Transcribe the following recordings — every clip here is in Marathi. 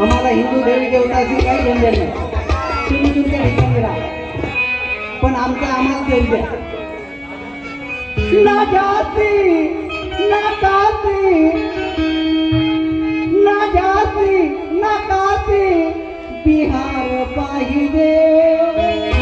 आम्हाला हिंदू देवी देवताची काही व्यंजन नाही. तुम्ही तुमच्या ठिकाणी राहा. पण आमचा आम्हाला देव द्या. ना जाती ना काती ना जाती ना काती बिहार पाहिजे.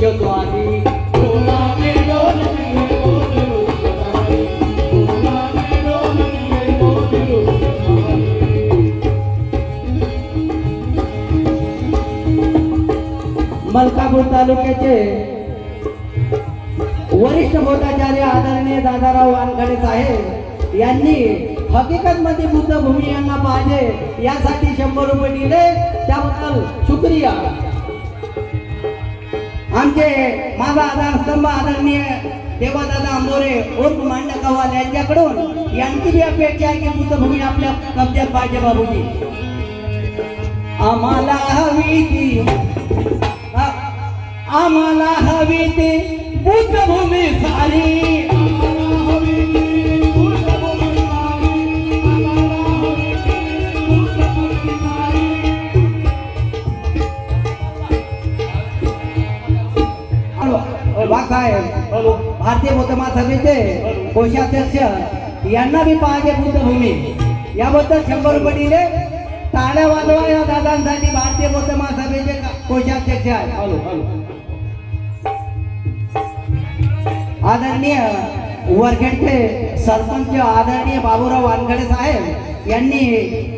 मलकापूर तालुक्याचे वरिष्ठ भोटाचार्य आदरणीय दादाराव वानखडे साहेब यांनी हकीकत मध्ये बुद्धभूमी यांना पाहिजे यासाठी शंभर रुपये दिले. त्याबद्दल शुक्रिया. आमचे माझा आधार स्तंभ आदरणीय देवादादा आंबोरे उर्फ मांडकवाल यांच्याकडून यांची बी अपेक्षा आहे की बुद्धभूमी आपल्या कब्जात पाहिजे बाबूजी. आम्हाला हवी ती आम्हाला हवी ती बुद्धभूमी सारी. आम्हाला हवी ती भारतीय बौद्ध महासभेचे कोषाध्यक्ष यांना बी पाहिजे बुद्धभूमी. याबद्दल शंभर रुपये दिले. टाळ्या वाजवा या दादांसाठी भारतीय बौद्ध महासभेचे कोषाध्यक्ष आहेत हॅलो. आदरणीय वरखेडचे सरपंच आदरणीय बाबूराव वानखडे साहेब यांनी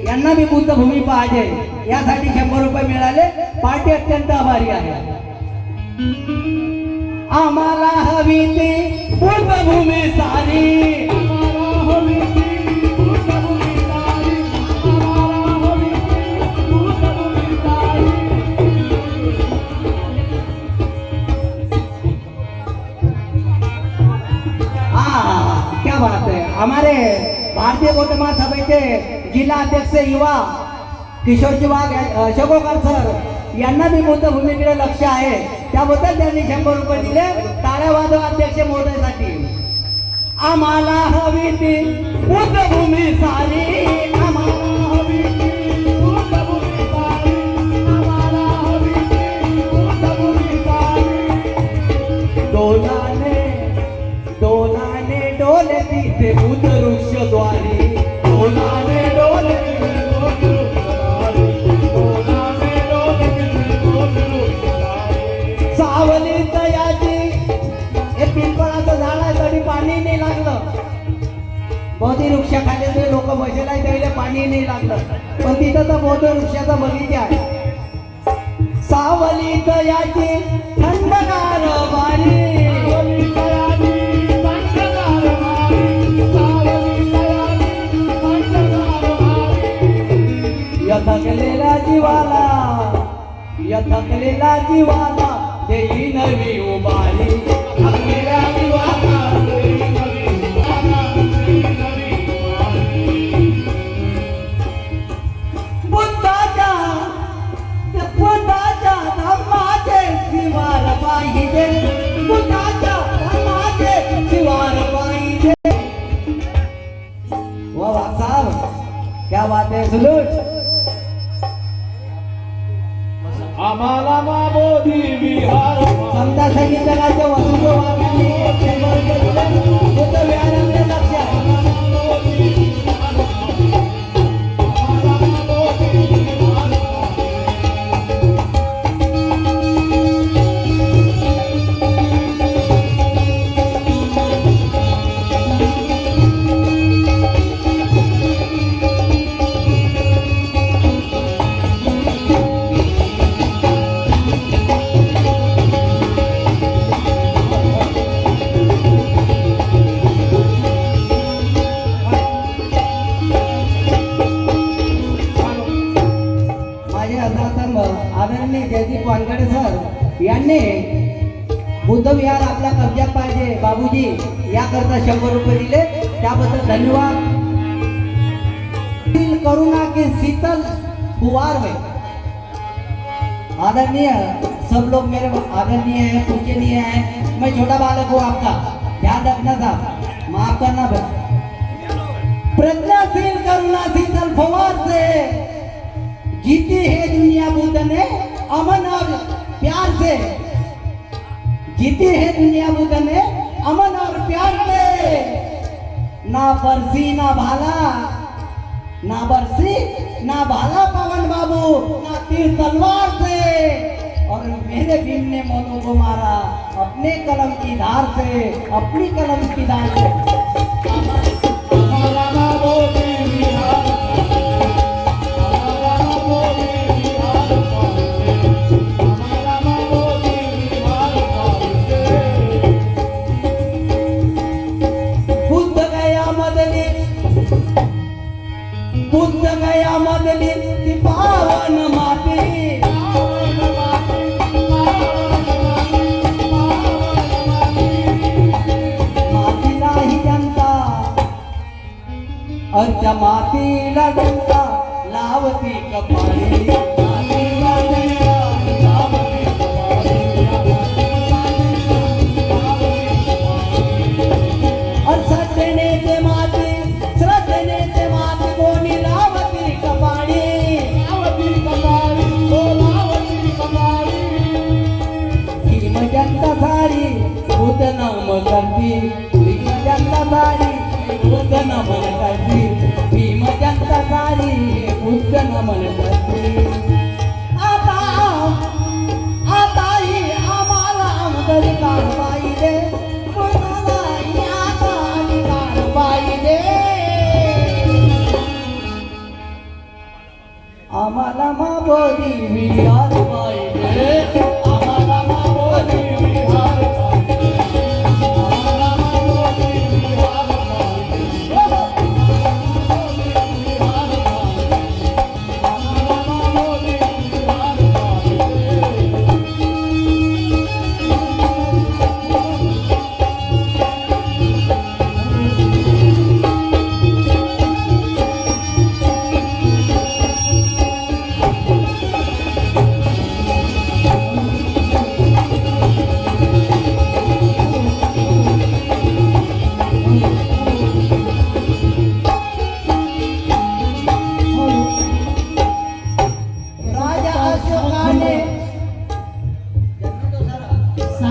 यांना बी बुद्धभूमी पाहिजे. यासाठी शंभर रुपये मिळाले. पार्टी अत्यंत आभारी आहे. आम्हाला हवी ती बुद्धभूमी सारी. क्या बात है. हमारे भारतीय बौद्ध सभेचे जिल्हा अध्यक्ष युवा किशोरजी वाघ अशोकोकर सर यांना बी बुद्धभूमीकडे लक्ष आहे. त्याबद्दल त्यांनी शंभर रुपये दिले. टाळ्या वाजव अध्यक्ष महोदयासाठी. आम्हाला हवी ती बुद्धभूमी सारी. पाणी नाही लागलं. पण तिथं तर बौद्ध वृक्षाचा बगीचा आहे. सावली तयाची थंडगार वारी. थकलेला जीवाला यथकलेला जीवाला देई नवी उभारी. सर यांनी बुद्ध विहार आपल्या कब्जात पाहिजे, बाबूजी. याकरता शंभर रुपये दिले. त्याबद्दल धन्यवाद. करुणा के शीतल फुवार में आदरणीय, सब लोग मेरे आदरणीय है, पूजनीय है. मैं छोटा बालक हूँ आपका. ध्यान रखना था माफ़ करना भाई प्रज्ञाशील करुणा शीतल फवार से जीती है दुनिया बुद्ध ने अमन और प्यार से. जीती है दुनिया बुद्ध अमन और प्यार से ना बरसी ना भाला। ना बरसी ना भाला पवन बाबू। ना तीर तलवार से। और मेरे भीम ने मोनू को मारा अपने कलम की धार से अपनी कलम की धार से। बुद्ध मदली ती पावन माती. माती नाही जनता. अर्च्या मातीला जनता लावती कपाळी.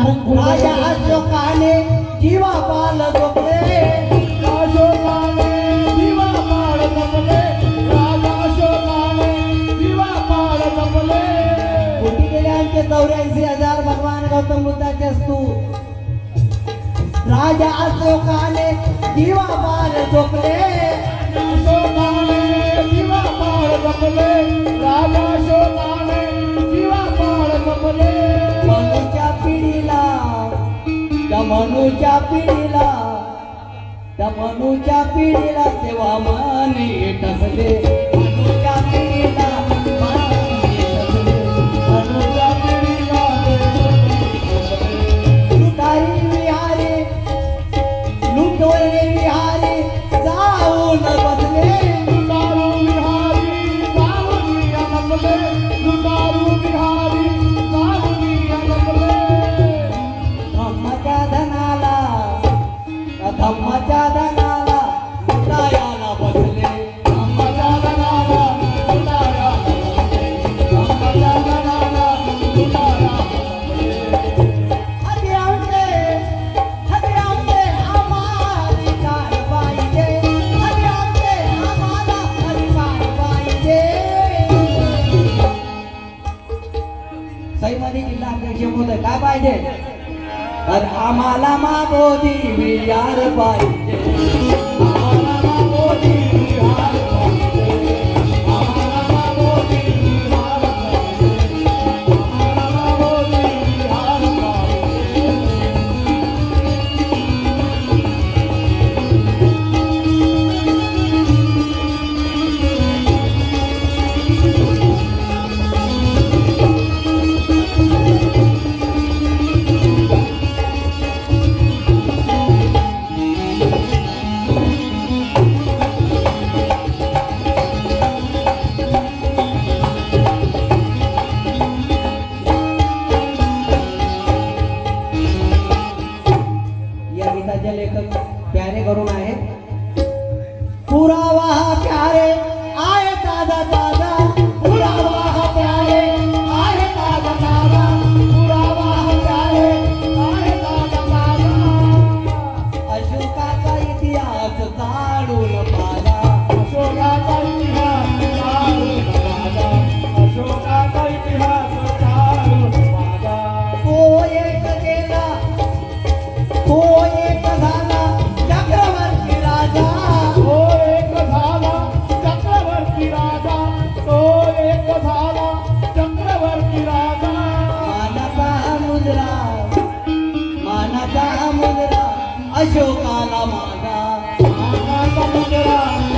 राजा अशोकाने जीवा पाल जोपले चौऱ्याऐंशी हजार भगवान गौतम बुद्धाचे असतो राजा अशोकाने जीवा पाल जोपले अशोकाने जीवा पाल जपले. मनूच्या पिढीला त्या मनूच्या पिढीला तेव्हा Mane टसले Lama we are biyar pai તુજરા